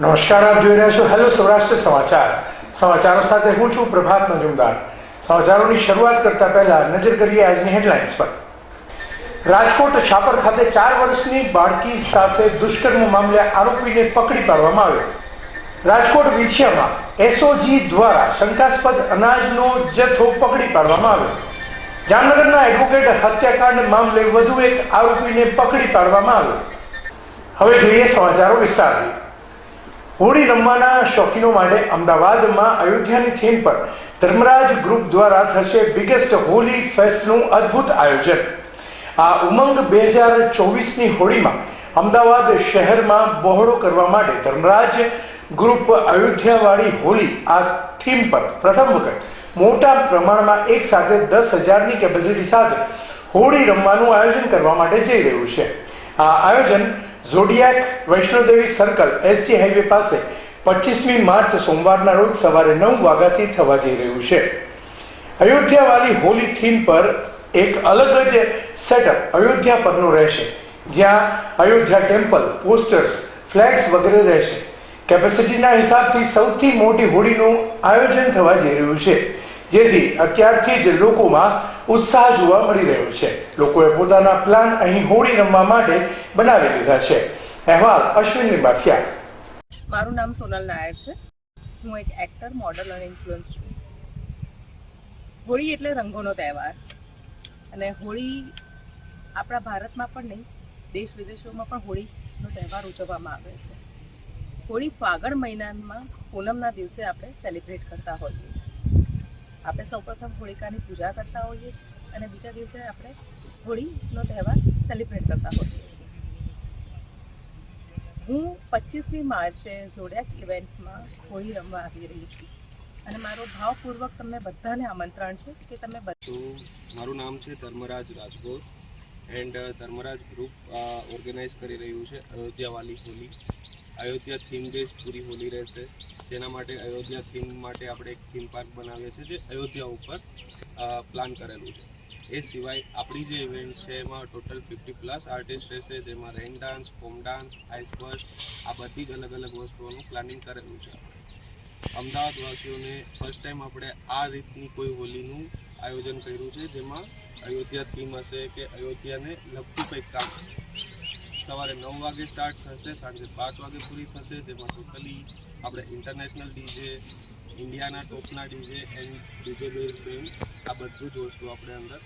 નમસ્કાર, આપ જોઈ રહ્યા છો હેલો સૌરાષ્ટ્ર સમાચાર. સમાચારો સાથે હું છું પ્રભાત મજુમદાર. સમાચારોની શરૂઆત કરતા પહેલા નજર કરીએ આજની હેડલાઇન્સ પર. રાજકોટ છાપર ખાતે ચાર વર્ષની બાળકી સાથે દુષ્કર્મ મામલે આરોપીને પકડી પાડવામાં આવ્યો. રાજકોટ વિછિયામાં એસઓજી દ્વારા શંકાસ્પદ અનાજનો જથ્થો પકડી પાડવામાં આવ્યો. જામનગરના એડવોકેટ હત્યાકાંડ મામલે વધુ એક આરોપીને પકડી પાડવામાં આવ્યો. હવે જોઈએ સમાચારો વિસ્તારથી. હોળી રમવાના શોખીનો માટે અમદાવાદમાં અયોધ્યાની થીમ પર ધર્મરાજ ગ્રુપ દ્વારા થશે બિગેસ્ટ હોલી ફેસ્ટનું અદ્ભુત આયોજન. આ ઉમંગ બે હજાર ચોવીસની હોળીમાં અમદાવાદ શહેરમાં બહોળો કરવા માટે ધર્મરાજ ગ્રુપ અયોધ્યાવાળી હોલી આ થીમ પર પ્રથમ વખત મોટા પ્રમાણમાં એક સાથે દસ હજારની કેપેસિટી સાથે હોળી રમવાનું આયોજન કરવા માટે જઈ રહ્યું છે. આ આયોજન Zodiac Vaishnodevi circle SG highway પાસે પચીસમી માર્ચ સોમવારના રોજ સવારે નવ વાગ્યાથી થવા જઈ રહ્યું છે. અયોધ્યાવાળી હોલી થીમ પર એક અલગ જ સેટઅપ અયોધ્યા પરનું રહેશે. જ્યાં અયોધ્યા ટેમ્પલ પોસ્ટર્સ ફ્લેગ્સ વગેરે રહેશે. કેપેસિટીના હિસાબથી સૌથી મોટી હોળીનું આયોજન થવા જઈ રહ્યું છે. જેથી અત્યારથી જ લોકોમાં ઉત્સાહ જોવા મળી રહ્યો છે. લોકોએ પોતાના પ્લાન અહીં હોળી રમવા માટે બનાવી લીધા છે. અહેવાલ અશ્વિન લિંબાસિયા મારું નામ સોનલ નાયર છે. હું એક એક્ટર મોડલ અને ઇન્ફ્લુઅન્સ છું. હોળી એટલે રંગોનો તહેવાર. અને હોળી આપણા ભારતમાં પણ નહીં, દેશ વિદેશોમાં પણ હોળીનો તહેવાર ઉજવવામાં આવે છે. હોળી ફાગણ મહિનામાં પૂનમના દિવસે આપણે સેલિબ્રેટ કરતા હોઈએ છીએ. આપણે સૌપ્રથમ હોળિકાની પૂજા કરતા હોઈએ છીએ અને બીજા દિવસે આપણે હોળીનો તહેવાર સેલિબ્રેટ કરતા હોઈએ છીએ. હું પચીસમી માર્ચે ઝોડિયાક ઇવેન્ટમાં હોળી રમવા આવી રહી છું અને મારો ભાવપૂર્વક તમને બધાને આમંત્રણ છે કે તમે બધું મારું નામ છે Dharmraj Rajgor and Dharmraj group organise કરી રહ્યું છે અયોધ્યાવાલી હોલી. અયોધ્યા થીમ બેઝ પૂરી હોલી રહેશે. જેના માટે અયોધ્યા થીમ માટે આપણે એક થીમ પાર્ક બનાવીએ છીએ જે અયોધ્યા ઉપર પ્લાન કરેલું છે. એ સિવાય આપણી જે ઇવેન્ટ છે એમાં ટોટલ ફિફ્ટી પ્લસ આર્ટિસ્ટ રહેશે, જેમાં rain dance foam dance ice આ બધી જ અલગ અલગ વસ્તુઓનું પ્લાનિંગ કરેલું છે. અમદાવાદવાસીઓને ફર્સ્ટ ટાઈમ આપણે આ રીતની કોઈ હોલીનું આયોજન કર્યું છે, જેમાં અયોધ્યા થીમ હશે કે અયોધ્યાને લગતું કંઈક કામ હશે. સવારે નવ વાગે સ્ટાર્ટ થશે, સાંજે પાંચ વાગે પૂરી થશે, જેમાં ટોટલી આપણે ઇન્ટરનેશનલ ડીજે ઇન્ડિયાના ટોપના DJ and DJ base band આ બધું જ વસ્તુ આપણે અંદર.